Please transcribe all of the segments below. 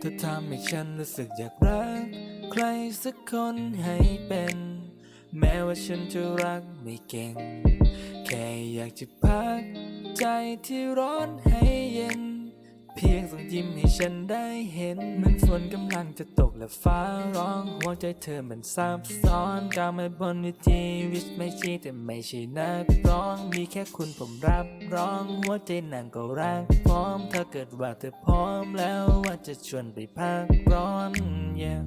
เธอทำให้ฉันรู้สึกอยากรัก ใครสักคนให้เป็น แม้ว่าฉันจะรักไม่เก่ง แค่อยากจะพัก ใจที่ร้อนให้เย็น พียงส่งยิ้มให้ฉันได้เห็นเหมือนฝนกำลังจะตกและฟ้าร้องหัวใจเธอมันซับซ้อนก้าวมาบนวิธีวิชไม่ใช่แต่ไม่ใช่นักร้อง มีแค่คุณผมรับร้องหัวใจนางก็รักพร้อม ถ้าเกิดว่าเธอพร้อมแล้วว่าจะชวนไปพักร้อน yeah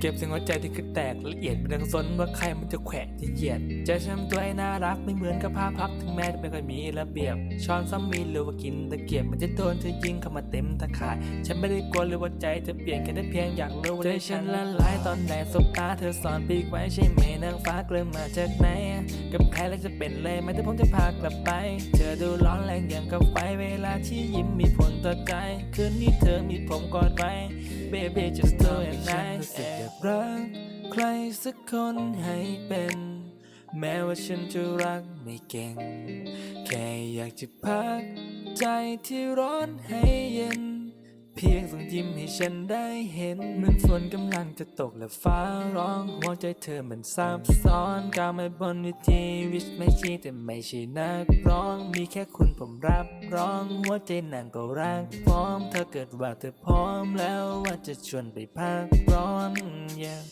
เก็บสียงหัวใจที่คือแตกละเอียดไม่ต้องสนว่าใครมันจะแขวะจะเหยียดจะทำตัวให้น่ารักไม่เหมือนกับภาพพับถึงแม้จะไม่ค่อยมีระเบียบช้อนซ้ำมีหรือว่ากินตะเกียบมันจะโดนเธอยิงเข้ามาเต็มตะข่าย ฉันไม่ได้กลัวหรือว่าใจเธอเปลี่ยนแค่ได้เพียงอยากรู้ว่าใจฉันละลายตอนไหนสบตาเธอสอนปีกไว้ใช่ไหมนางฟ้าเกลือมาจากไหนกับแพ้แล้วจะเป็นเลยไหมถ้าผมจะพากลับไป เธอดูร้อนแรงอย่างกับไฟเวลาที่ยิ้มมีผลต่อใจคืนนี้เธอมีผมกอดไว้ baby just do it nice อยากรักใครสักคนให้เป็นแม้ว่าฉันจะรักไม่เก่ง แค่อยากจะพัก ใจที่ร้อนให้เย็น เพียงส่งยิ้มให้ฉันได้เห็นเหมือนฝนกำลังจะตกและฟ้าร้องหัวใจเธอมันซับซ้อนก้าวมาบนวิธีวิชไม่ใช่แต่ไม่ใช่นักร้อง มีแค่คุณผมรับร้องหัวใจนางก็รักพร้อม ถ้าเกิดว่าเธอพร้อมแล้วว่าจะชวนไปพักร้อน yeah